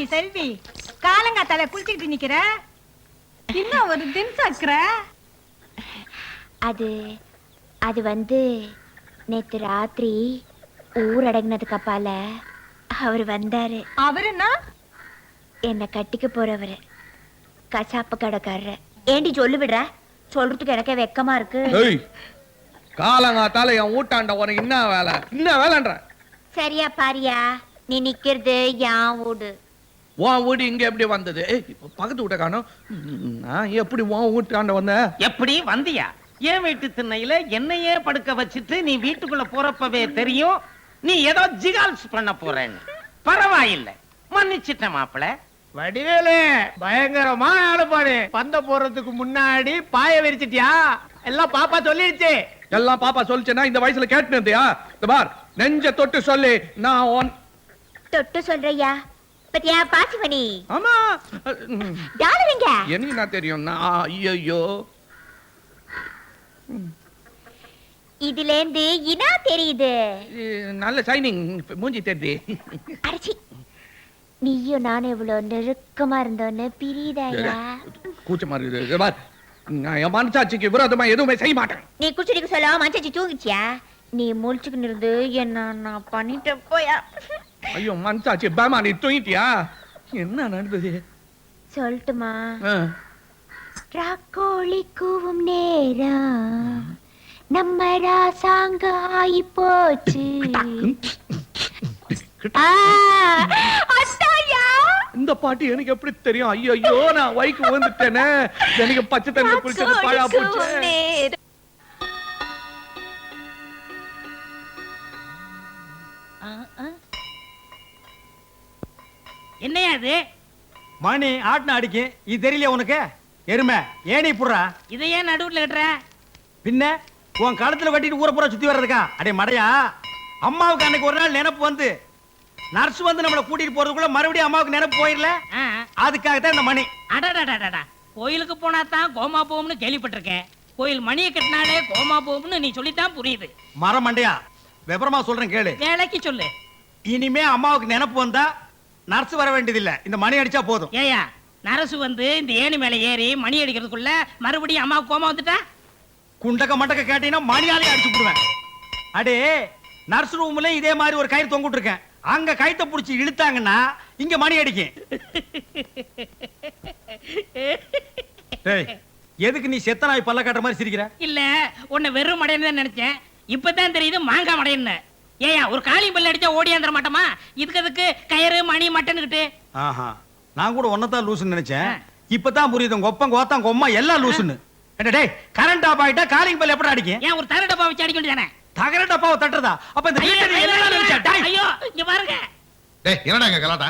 இன்னாடி செல்வி. காலங்காத்தால குளிச்சுக்கிட்டு நிக்கிற? இன்னும் ஒரு தின் சக்கர அது அது வந்து நேத்து ராத்திரி ஊரடங்கினதுக்கு அப்பால அவர் வந்தாரு. அவருன்னா? என்னை கட்டிக்க போறவரு. கசாப்பு கடைக்காரரு. ஏண்டி சொல்லு விடுற சொல்றதுக்கு எனக்கே வெக்கமா இருக்கு. காலங்காத்தால என் ஊட்டாண்ட உனக்கு என்ன வேலை? என்ன வேலைன்ற? சரியா பாரியா? நீ நிக்கிறது என் வீடு. உன் வீடு இங்க எப்படி வந்தது? பக்கத்து வீட்டை காணோம். நான் எப்படி உன் வீட்டாண்ட வந்தேன் எப்படி வந்தியா? என் வீட்டு திண்ணையில என்னையே படுக்க வச்சுட்டு நீ வீட்டுக்குள்ள போறப்பவே தெரியும். நீ ஏதோ ஜிகால்ஸ் பண்ண போறேன்னு. பரவாயில்லை. மன்னிச்சிட்டேன் மாப்பிள. வடிவேலு பயங்கரமா ஆளுப்பாடு பந்த போறதுக்கு முன்னாடி பாய விரிச்சிட்டியா? எல்லாம் பாப்பா சொல்லிடுச்சு. எல்லாம் பாப்பா சொல்லிச்சேன்னா இந்த வயசுல கேட்டு இருந்தியா? இந்த பார் நெஞ்ச தொட்டு சொல்லி. நான் தொட்டு சொல்றியா பத்தியா பாசிமணி ஆமா. டாலர் எங்க எனக்கு என்ன தெரியும்? ஐயோ இதுல இருந்து இனா தெரியுது. நல்ல சைனிங் மூஞ்சி தெரியுது. அடிச்சி. நீயும் நானும் இவ்வளவு நெருக்கமா இருந்தோன்னு பிரியுதாயா? கூச்சமா இருக்குது. நான் என் மனசாட்சிக்கு விரோதமா எதுவுமே செய்ய மாட்டேன். நீ குச்சிடிக்கு சொல்ல மச்சாச்சி தூங்கிச்சியா? நீ முழிச்சுக்கிட்டு இருந்து என்ன நான் பண்ணிட்டு போயா? ஐயோ மனசாட்சி பேமா நீ தூங்கிட்டியா? என்ன நடந்தது? சொல்லட்டுமா. ராக்கோழி கூவும் நேரம். நம்ம ராசாங்க ஆயி போச்சு இந்த பாட்டு எனக்கு எப்படி தெரியும்? ஐயோ நான் வைக்கு வந்துட்டேனே எனக்கு பச்சை தண்ணி குளிச்சது பாழா போச்சு. என்னையா அது மணி ஆட்டின அடிக்கு. இது தெரியலையா உனக்கு? எருமை ஏனி புடுறா? இதை ஏன் நடுவுல கட்டுற பின்ன உன் கழுத்துல கட்டிட்டு ஊரை பூரா சுத்தி வர்றதுக்கா? அடே மடையா. அம்மாவுக்கு அன்னைக்கு ஒரு நாள் நினைப்பு வந்து. நர்ஸ் வந்து நம்மளை கூட்டிட்டு போறதுக்குள்ள மறுபடியும் அம்மாவுக்கு நினைப்பு போயிடல அதுக்காக தான் இந்த மணி. அடடடடடா கோயிலுக்கு போனா தான் கோமா போகும்னு கேள்விப்பட்டிருக்கேன். கோயில் மணியை கட்டினாலே கோமா போகும்னு நீ சொல்லித்தான் புரியுது. மரம் மண்டையா விவரமா சொல்றேன் கேளு. வேலைக்கு சொல்லு. இனிமே அம்மாவுக்கு நினைப்பு வந்தா நர்ஸ் வர வேண்டியதில்லை. இந்த மணி அடிச்சா போதும். ஏயா நரசு வந்து இந்த ஏணி மேல ஏறி மணி அடிக்கிறதுக்குள்ள மறுபடியும் அம்மா கோமா வந்துட்டா? குண்டக்க மண்டக்க கேட்டீங்கன்னா மணியாலே அடிச்சு விடுவேன் அடே நர்ஸ் ரூம்ல இதே மாதிரி ஒரு கயிறு தொங்கிட்டு இருக்கேன். அங்க கயித்தை புடிச்சு இழுத்தாங்கன்னா இங்க மணி அடிக்கும். டேய், எதுக்கு நீ செத்த நாய் பல்ல காட்டுற மாதிரி சிரிக்கிற? இல்ல உன்னை வெறும் மடையன்னு நினைச்சேன். இப்பதான் தெரியுது மாங்காய் மடையன்னு. ஏயா ஒரு காளி பல்ல அடிச்சா ஓடியாந்துட மாட்டோமா? இதுக்கு அதுக்கு கயிறு மணி மட்டன்னுகிட்டு ஆஹா நான் கூட ஒன்னதான் லூசுன்னு நினைச்சேன். இப்பதான் புரியுது உங்க ஒப்பம் கோத்தம் கொம்மா எல்லாம் லூசுன்னு. என்ன டேய் கரண்ட் ஆஃப் ஆயிட்டா காலிங் பெல் எப்படி அடிக்கும்? ஏன் ஒரு தர டப்பா வச்சு அடிக்க வேண்டியதானே? தகர டப்பாவை தட்டுறதா? அப்ப இந்த ஐயோ, இங்க பாருங்க. டேய் என்னடா இங்க கலாட்டா?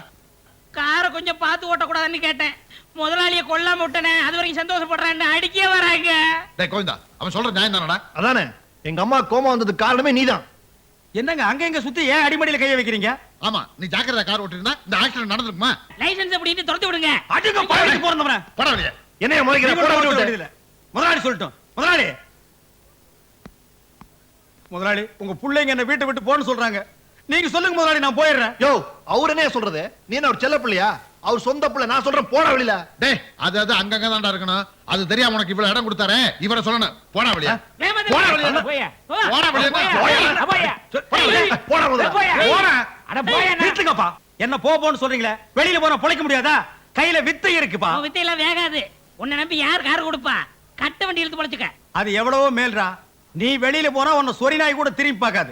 காரை கொஞ்சம் பார்த்து ஓட்டக்கூடாதுன்னு கேட்டேன். முதலாளியை கொல்லாம விட்டனே அது வரைக்கும் சந்தோஷப்படுறேன் அடிக்கே வராங்க. டேய் கோவிந்தா அவன் சொல்ற நியாயம் தானடா? அதானே எங்க அம்மா கோமா வந்ததுக்கு காரணமே நீதான். என்னங்க அங்க எங்க சுத்தி ஏன் அடிமடியில கைய வைக்கிறீங்க? ஆமா நீ ஜாக்கிரதா கார் ஓட்டிருந்தா இந்த ஆக்சிடென்ட் நடந்திருக்குமா? லைசன்ஸ் அப்படின்னு துரத்து விடுங்க. அடிங்க போட வெளியே. என்னைய முறைக்கிற போட விட்டு முதலாளி சொல்லட்டும். முதலாளி. முதலாளி உங்க பிள்ளைங்க என்ன வீட்டை விட்டு போன்னு சொல்றாங்க. நீங்க சொல்லுங்க முதலாளி நான் போயிடுறேன். யோ அவர் என்ன சொல்றது? நீ என்ன ஒரு செல்ல பிள்ளையா? அவர் சொந்த பிள்ளை நான் சொல்றேன் போட வெளியில. டேய் அது அது அங்கங்க தான்டா இருக்கணும். அது தெரியாம உனக்கு இவ்வளவு இடம் கொடுத்தாரே இவரை சொல்லணும். போடா வேகமா போடா. போ. போடா. போயா. போட. போடா. என்ன போ போன்னு சொல்றீங்களே. வெளியில போனா பொழைக்க முடியாதா? கையில வித்தை இருக்குப்பா. உன் வித்தையெல்லாம் வேகாது. உன்னை நம்பி யார் கார் கொடுப்பா? கட்ட வண்டி இழுத்து பொழைச்சுக்க. அது எவ்வளவோ மேல்ரா. நீ வெளியில போனா உன்னை சொரி நாய் கூட திரும்பி பார்க்காது.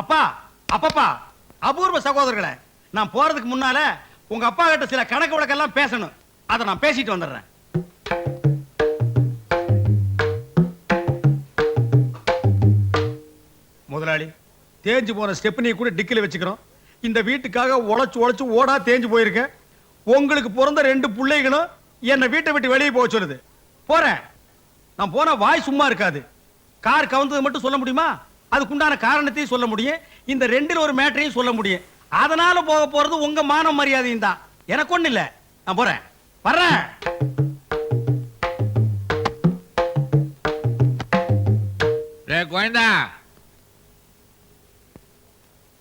அப்பா அப்பப்பா அபூர்வ சகோதரர்களே நான் போறதுக்கு முன்னால உங்க அப்பா கிட்ட சில கணக்கு வழக்கெல்லாம் பேசணும். அதை நான் பேசிட்டு வந்துடுறேன். முதலாளி தேஞ்சு போன ஸ்டெப்னியை கூட டிக்கில வச்சுக்கிறோம். இந்த வீட்டுக்காக உழைச்சு உழைச்சு ஓடா தேஞ்சு போயிருக்கேன் உங்களுக்கு பிறந்த ரெண்டு பிள்ளைகளும் என்னை வீட்டை விட்டு வெளியே போக சொல்லுது. போறேன். நான் போன வாய் சும்மா இருக்காது. கார் கவுந்தது மட்டும் சொல்ல முடியுமா? அதுக்குண்டான காரணத்தையும் சொல்ல முடியும். இந்த ரெண்டில் ஒரு மேட்டரையும் சொல்ல முடியும். அதனால போக போறது உங்க மான மரியாதையும் தான். எனக்கு ஒண்ணு இல்ல. நான் போறேன். வர்றேன்.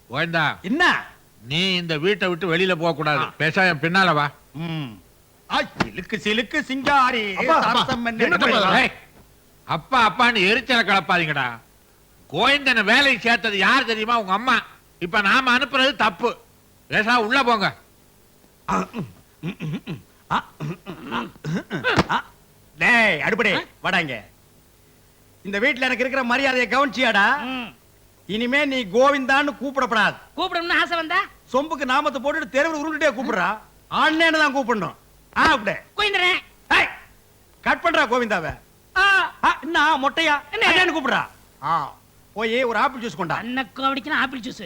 கோயந்தா. என்ன? நீ இந்த வீட்டை விட்டு வெளியில போக கூடாது. பேச என் பின்னால வா. சிலுக்கு சிலுக்கு சிங்காரி அப்பா, அப்பான்னு எரிச்சல கலப்பாதீங்கடா கோயந்தனை வேலைக்கு சேர்த்தது யார் தெரியுமா? உங்க அம்மா. இப்ப நாம அனுப்புறது தப்பு. பேசா உள்ள போங்க. டேய் அடுப்படே வாடாங்க இந்த வீட்ல எனக்கு இருக்கிற மரியாதையை கவனிச்சியாடா? இனிமே நீ கோவிந்தான்னு கூப்பிடப்படாது. கூப்பிடணும்னு ஆசை வந்தா? சொம்புக்கு நாமத்தை போட்டுட்டு தெருவில் உருண்டுட்டே கூப்பிடுறா. ஆன்லைன் தான் கூப்பிடணும். ஆ அப்படியே கோயந்தரன் ஏய், கட் பண்றா கோவிந்தாவ. ஆ, என்ன மொட்டையா? என்னன்னு கூப்பிடுறா. ஆ. போய் ஒரு ஆப்பிள் ஜூஸ் கொண்டா. அண்ணக்கு அப்படிச்சுனா ஆப்பிள் ஜூஸ்?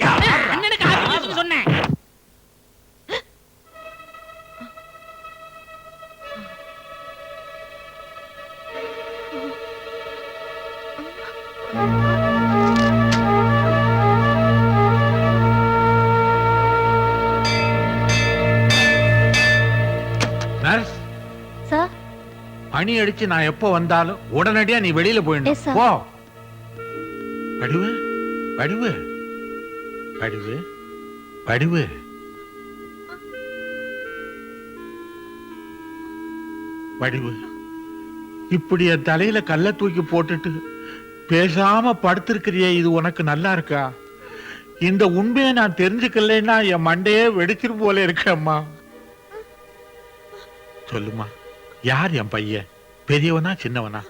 அண்ணனுக்கு ஆப்பிள் ஜூஸ் சொன்னேன்? மணி அடிச்சு நான் எப்போ வந்தாலும் உடனடியா நீ வெளியில போயிடணும். போ. வடிவு வடிவு வடிவு வடிவு வடிவு இப்படி என் தலையில கல்ல தூக்கி போட்டுட்டு பேசாம படுத்திருக்கிறியே இது உனக்கு நல்லா இருக்கா? இந்த உண்மையை நான் தெரிஞ்சுக்கலைன்னா என் மண்டையே வெடிச்சிரு போல இருக்கேம்மா சொல்லுமா யார் என் பையன்? பெரியவனா சின்னவனா?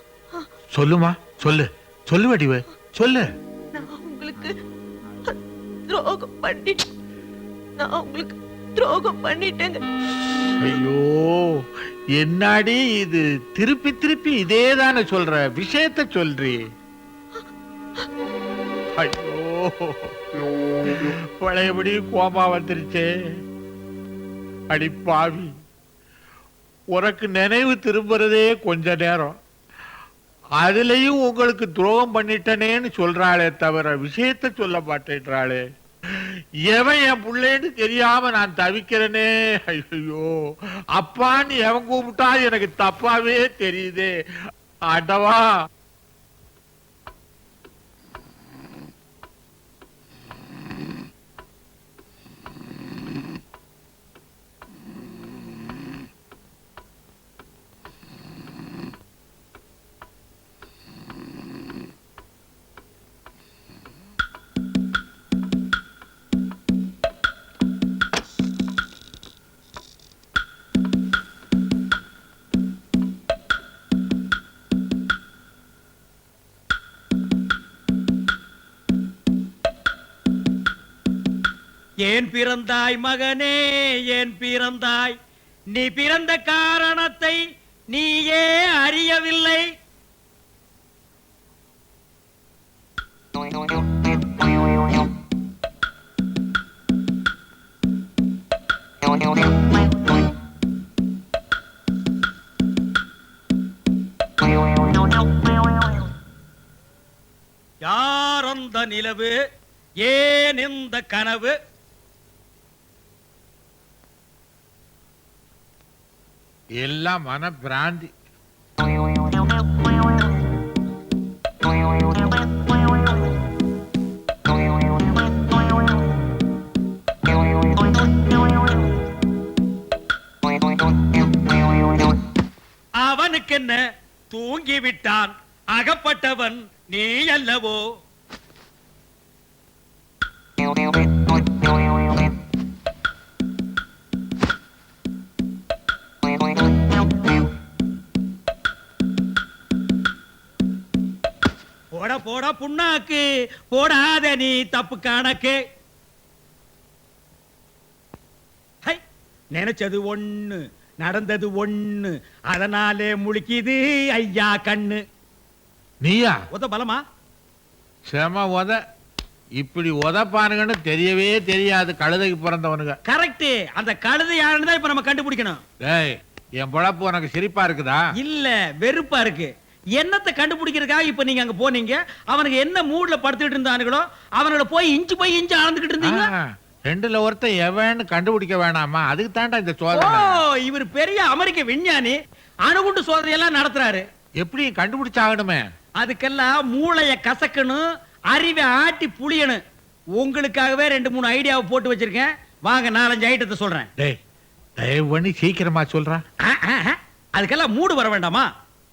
சொல்லுமா சொல்லு. சொல்லு வடிவு சொல்லு. துரோகம் பண்ணி நான் உங்களுக்கு துரோகம் பண்ணிட்டேங்க. ஐயோ என்னாடி இது? திருப்பி திருப்பி இதே தானே சொல்ற? விஷயத்த சொல்றி. ஐயோ பழையபடி கோபா வந்துருச்சே. அடி பாவி. உனக்கு நினைவு திரும்புறதே கொஞ்ச நேரம். அதுலயும் உங்களுக்கு துரோகம் பண்ணிட்டனேன்னு சொல்றாளே தவிர விஷயத்த சொல்ல மாட்டேன்றாளே. எவன் என் பிள்ளைன்னு தெரியாம நான் தவிக்கிறேனே? ஐயோ அப்பான்னு எவன் கூப்பிட்டா எனக்கு தப்பாவே தெரியுதே. ஆண்டவா ஏன் பிறந்தாய் மகனே ஏன் பிறந்தாய்? நீ பிறந்த காரணத்தை நீயே அறியவில்லை. யார் அந்த நிலவு? ஏன் இந்த கனவு? எல்லாம் மன பிராந்தி. அவனுக்கென்ன? தூங்கி விட்டான் அகப்பட்டவன் நீ அல்லவோ? போட போட புண்ணாக்கு. போடாத நீ தப்பு கணக்கு. நினைச்சது ஒண்ணு நடந்தது ஒண்ணு அதனாலே முழிக்குது ஐயா கண்ணு. நீயா? உத பலமா? செம உத. இப்படி உதப்பானுங்கன்னு தெரியவே தெரியாது கழுதைக்கு பிறந்தவனுங்க. கரெக்ட் அந்த கழுதை யாருன்னு தான் இப்ப நம்ம கண்டுபிடிக்கணும். டேய் என் பொழப்பு உனக்கு சிரிப்பா இருக்குதா? இல்ல வெறுப்பா இருக்கு. என்னத்தை கண்டுபிடிக்கிறதுக்காக இப்ப நீங்க அங்க போனீங்க? அவனுக்கு என்ன மூட்ல படுத்துட்டு இருந்தானுங்களோ அவனோட போய் இன்ச்சு போய் இன்ச்சு அளந்துகிட்டு இருந்தீங்க ரெண்டுல ஒருத்தன் எவன்னு கண்டுபிடிக்க வேணாமா? அதுக்கு தாண்டா இந்த சோதனை. இவர் பெரிய அமெரிக்க விஞ்ஞானி அணுகுண்டு சோதனை எல்லாம் நடத்துறாரு. எப்படி கண்டுபிடிச்சாகணுமே? அதுக்கெல்லாம் மூளைய கசக்கணும் அறிவை ஆட்டி புளியணும். உங்களுக்காகவே ரெண்டு மூணு ஐடியாவை போட்டு வச்சிருக்கேன். வாங்க நாலஞ்சு ஐட்டத்தை சொல்றேன். டேய் தயவு பண்ணி சீக்கிரமா சொல்றா. அதுக்கெல்லாம் மூடு வர வேண்டாமா?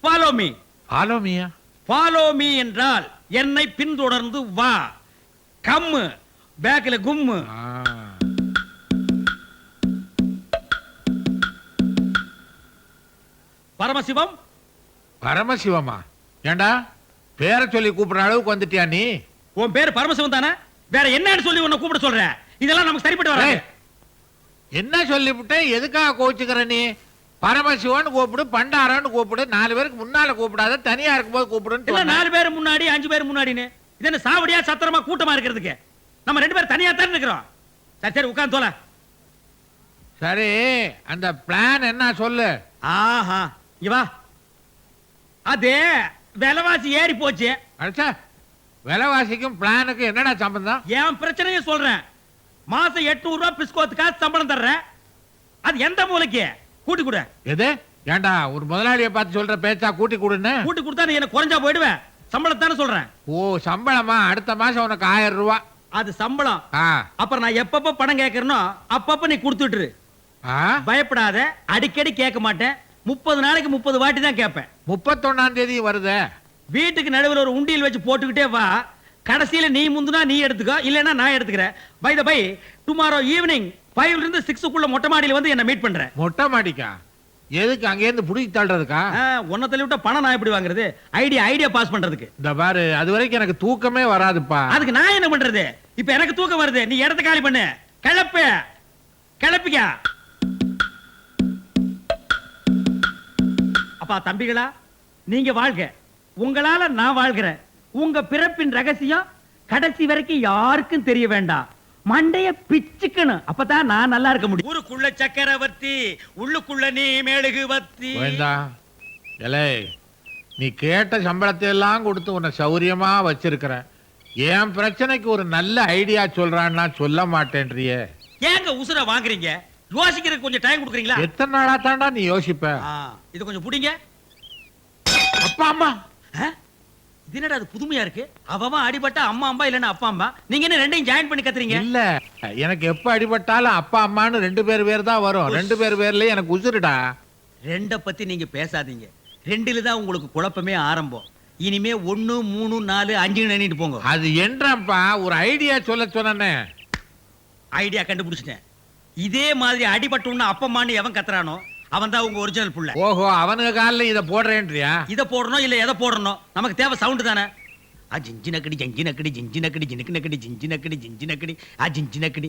ஃபாலோ மீ ஃபாலோ மீயா ஃபாலோ மீ என்றால் என்னை பின்தொடர்ந்து வா. கம்மு பேக்ல கும்மு. பரமசிவம்? பரமசிவமா? ஏண்டா? பேரை சொல்லி கூப்பிடுற அளவுக்கு வந்துட்டியா நீ? உன் பேர் பரமசிவம் தானே? வேற என்னன்னு சொல்லி உன்னை கூப்பிட சொல்றேன் இதெல்லாம் நமக்கு சரிப்பட்டு ஏய், என்ன சொல்லிவிட்டேன்? எதுக்காக கோச்சுக்கிற நீ? பரமசிவன் கூப்பிடு பண்டாரன்னு கூப்பிடு நாலு பேருக்கு முன்னால கூப்பிடாத தனியா இருக்கும்போது இல்ல கூப்பிடுன்னு நாலு பேர் முன்னாடி அஞ்சு பேர் முன்னாடின்னு? இது என்ன சாவடியா சத்திரமா கூட்டமா இருக்கிறதுக்கு? நம்ம ரெண்டு பேரும் தனியா தான் இருக்கிறோம். சரி சரி உட்கார்ந்து தோல. சரி அந்த பிளான் என்ன சொல்லு. ஆஹா இங்க வா. அது விலைவாசி ஏறி போச்சு. அடிச்சா விலைவாசிக்கும் பிளானுக்கும் என்னடா சம்பந்தம்? என் பிரச்சனையை சொல்றேன். மாசம் எட்நூறு ரூபாய் பிஸ்கோத்துக்காக சம்பளம் தர்றேன். அது எந்த மூலைக்கு? கூட்டி கொடு. எது? ஏண்டா ஒரு முதலாளியை பார்த்து சொல்ற பேச்சா கூட்டி கொடுன்னு? கூட்டி கொடுத்தா நீ எனக்கு குறைஞ்சா போயிடுவேன் சம்பளம் தானே சொல்றேன். ஓ சம்பளமா? அடுத்த மாசம் உனக்கு ஆயிரம் ரூபாய் அது சம்பளம். ஆ. அப்புறம் நான் எப்பப்ப பணம் கேட்கறனோ அப்பப்ப நீ கொடுத்துட்டுரு. ஆ? பயப்படாத. அடிக்கடி கேட்க மாட்டேன். முப்பது நாளைக்கு முப்பது வாட்டி தான் கேட்பேன். முப்பத்தொன்னாம் தேதி வருதே. வீட்டுக்கு நடுவில் ஒரு உண்டியல் வச்சு போட்டுக்கிட்டே வா. கடைசியில நீ முந்துனா நீ எடுத்துக்கோ. இல்லைன்னா நான் எடுத்துக்கிறேன். By the by tomorrow evening ஃபைவ்ல இருந்து சிக்ஸுக்குள்ள மொட்டை மாடியில வந்து என்ன மீட் பண்றேன் மொட்டை மாடிக்கா? எதுக்கு அங்கேருந்து புடிச்சு தள்ளுறதுக்கா? உன்னை தள்ளி விட்டா பணம் நான் எப்படி வாங்குறது? ஐடியா ஐடியா பாஸ் பண்றதுக்கு. இந்த பாரு அது வரைக்கும் எனக்கு தூக்கமே வராதுப்பா. அதுக்கு நான் என்ன பண்றது? இப்ப எனக்கு தூக்கம் வருது. நீ இடத்த காலி பண்ணு. கிளப்பு. கிளப்பிக்க. அப்பா தம்பிகளா நீங்க வாழ்க. உங்களால நான் வாழ்கிறேன். உங்க பிறப்பின் ரகசியம் கடைசி வரைக்கும் யாருக்கும் தெரிய வேண்டாம். மண்டைய பிச்சுக்கணும் அப்பதான் நான் நல்லா இருக்க முடியும். ஊருக்குள்ள சக்கரவர்த்தி உள்ளுக்குள்ள நீ மேழுகு வத்தி வேண்டா எலே நீ கேட்ட சம்பளத்தை எல்லாம் கொடுத்து உன்னை சௌரியமா வச்சிருக்கிறேன் என் பிரச்சனைக்கு ஒரு நல்ல ஐடியா சொல்றான்னா சொல்ல மாட்டேன்றியே. ஏங்க உசுர வாங்குறீங்க? யோசிக்கிறதுக்கு கொஞ்சம் டைம் கொடுக்குறீங்களா? எத்தனை நாளா தாண்டா நீ யோசிப்ப? இது கொஞ்சம் புடிங்க. அப்பா அம்மா. ஆ? இது என்னடா அது புதுமையா இருக்கு? அவன் அடிபட்டா அம்மா அம்மா இல்லன்னா அப்பா அம்மா? நீங்க என்ன ரெண்டையும் ஜாயின் பண்ணி கத்துறீங்க? இல்ல எனக்கு எப்ப அடிபட்டாலும் அப்பா அம்மான்னு ரெண்டு பேர் பேர் தான் வரும். ரெண்டு பேர் பேர்ல எனக்கு உசுருடா. ரெண்ட பத்தி நீங்க பேசாதீங்க. ரெண்டுல தான் உங்களுக்கு குழப்பமே ஆரம்பம். இனிமே ஒண்ணு மூணு நாலு அஞ்சு எண்ணிட்டு போங்க. அது என்றப்பா ஒரு ஐடியா சொல்ல சொன்னே ஐடியா கண்டுபிடிச்சிட்டேன். இதே மாதிரி அடிபட்டோன்னு அப்பம்மான்னு எவன் கத்துறானோ அவன் தான் உங்க ஒரிஜினல் புள்ள. ஓஹோ அவனுங்க காலில் இதை போடுறேன்றியா? இத போடணும் இல்ல எதை போடணும்? நமக்கு தேவை சவுண்ட் தானே. ஆ ஜிஞ்சி நக்கடி ஜஞ்சி நக்கடி ஜிஞ்சி நக்கடி ஜினுக்கு நக்கடி ஜிஞ்சி நக்கடி ஜிஞ்சி நக்கடி ஆ ஜிஞ்சி நக்கடி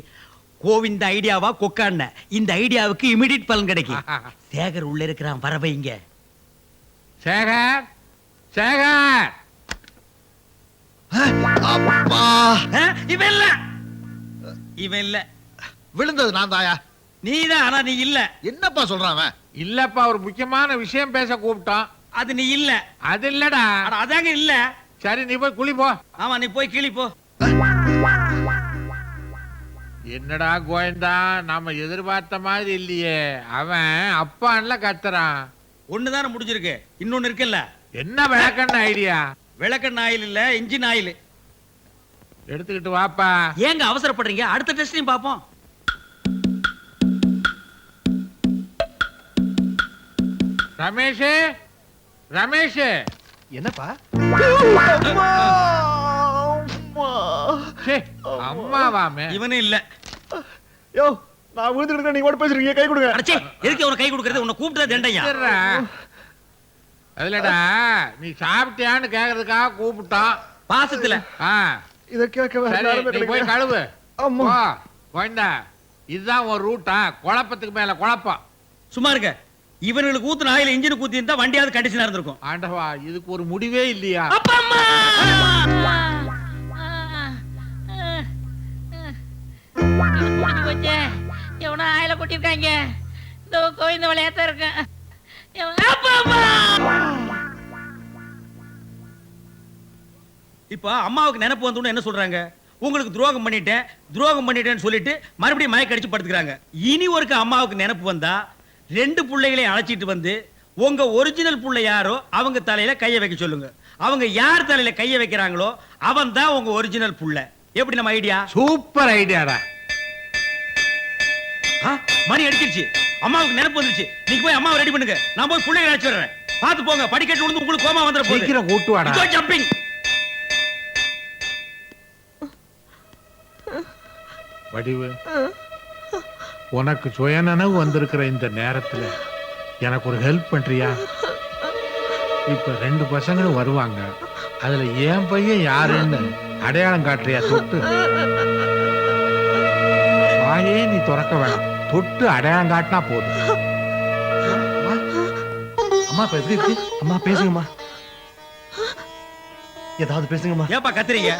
கோவிந்த ஐடியாவா கொக்காண்ண இந்த ஐடியாவுக்கு இமிடியட் பலன் கிடைக்கும். சேகர் உள்ள இருக்கிறான் வர வைங்க. சேகர் சேகர்! அப்பா! இவன் இல்ல. இவன் இல்ல. விழுந்தது நான் தாயா? நீதான் ஆனா நீ இல்ல. என்னப்பா சொல்றான் அவன்? இல்லப்பா ஒரு முக்கியமான விஷயம் பேச கூப்பிட்டோம் அது நீ இல்ல. அது இல்லடா. அட அதாங்க இல்ல. சரி நீ போய் குளி போ ஆமா நீ போய் கிளி போ. என்னடா கோயந்தா நாம எதிர்பார்த்த மாதிரி இல்லையே. அவன் அப்பான்ல கத்துறான். ஒண்ணுதானே முடிஞ்சிருக்கு. இன்னொன்னு இருக்குல்ல. என்ன விளக்கண்ண ஐடியா? விளக்கெண்ண ஆயில் இல்ல இன்ஜின் ஆயில். எடுத்துக்கிட்டு வாப்பா. ஏங்க அவசரப்படுறீங்க? அடுத்த டெஸ்டையும் பாப்போம் ரமேஷ் ரமேஷ். என்னப்பா? அம்மாவாமே. இவனும் இல்ல. யோ நான் விழுந்துட்டு நீங்க மட்டும் பேசுறீங்க கை கொடுங்க. அடச்சே எதுக்கு அவனை கை கொடுக்கறது? உன்னை கூப்பிட்டது தண்டையா. அதுலடா நீ சாப்பிட்டியான்னு கேக்குறதுக்காக கூப்பிட்டான். பாசத்துல. இத கேட்க நீ போய். கழுவு. அம்மா. போ கோயந்தா இதுதான் ஒரு ரூட்டா குழப்பத்துக்கு மேல குழப்பம். சும்மா இருக்க. இவனுக்கு ஊத்துன ஆயில் இன்ஜின் ஊத்தி இருந்தா வண்டியாவது கண்டிஷனா இருந்திருக்கும். ஆண்டவா இதுக்கு ஒரு முடிவே இல்லையா? எவனோ ஆயில கொட்டிருக்காங்க இந்த கோவிந்த விளையாட்ட இருக்கேன். இப்ப அம்மாவுக்கு நினைப்பு வந்தோன்னு என்ன சொல்றாங்க? உங்களுக்கு துரோகம் பண்ணிட்டேன் துரோகம் பண்ணிட்டேன்னு சொல்லிட்டு மறுபடியும் மயக்க அடிச்சு படுத்துக்கிறாங்க. இனி ஒருக்க அம்மாவுக்கு நினைப்பு வந்தா ரெண்டு பிள்ளைகளையும் அழைச்சிட்டு வந்து உங்க ஒரிஜினல் புள்ள யாரோ அவங்க தலையில கைய வைக்க சொல்லுங்க. அவங்க யார் தலையில கைய வைக்கிறாங்களோ அவன் தான் உங்க ஒரிஜினல் புள்ள. எப்படி நம்ம ஐடியா சூப்பர் ஐடியாடா மணி அடிச்சிருச்சு. அம்மாவுக்கு நினைப்பு வந்துருச்சு. நீங்க போய் அம்மாவை ரெடி பண்ணுங்க. நான் போய் பிள்ளைங்க அழைச்சு வர்றேன். பார்த்து போங்க படிக்கட்டு விழுந்து உங்களுக்கு கோமா வந்துட போகுது. கூட்டு வாடா இதோ ஜம்பிங் வடிவு. உனக்கு சுயநனவு வந்திருக்கிற இந்த நேரத்துல எனக்கு ஒரு ஹெல்ப் பண்றியா? இப்ப ரெண்டு பசங்களும் வருவாங்க. அதுல என் பையன் யாருன்னு அடையாளம் காட்டுறியா தொட்டு? வாயே நீ திறக்க வேணாம். தொட்டு அடையாளம் காட்டினா போதும். அம்மா இப்ப எப்படி இருக்கு? அம்மா பேசுங்கம்மா. ஏதாவது பேசுங்கம்மா. ஏப்பா கத்துறீங்க?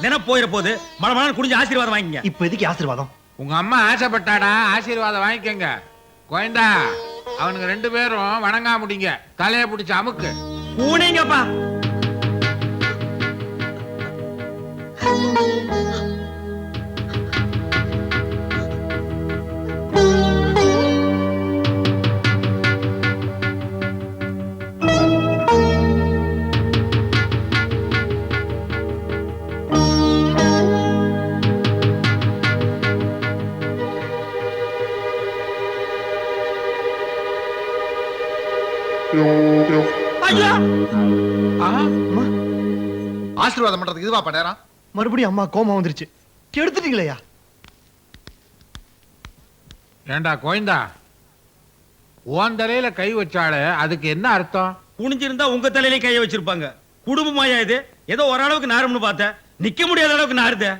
நினைப்பு போயிட போது மழை மழை குடிஞ்சு ஆசீர்வாதம் வாங்கிங்க. இப்ப எதுக்கு ஆசீர்வாதம்? உங்க அம்மா ஆசைப்பட்டாடா ஆசீர்வாதம் வாங்கிக்கங்க. கோயந்தா அவனுங்க ரெண்டு பேரும் வணங்கா முடிங்க. தலைய பிடிச்ச அமுக்கு. பூனைங்கப்பா ஐயா! ஆசீர்வாதம் பண்றதுக்கு இதுவா நேரம். மறுபடியும் அம்மா கோமா வந்துருச்சு. கெடுத்துட்டீங்களேயா? ஏண்டா கோயந்தா? உன் தலையில கை வச்சாலே அதுக்கு என்ன அர்த்தம்? குனிஞ்சிருந்தா உங்க தலையிலே கைய வச்சிருப்பாங்க. குடும்பமாயா இது? ஏதோ ஓரளவுக்கு நாரும்னு பார்த்தேன். நிக்க முடியாத அளவுக்கு நாருதே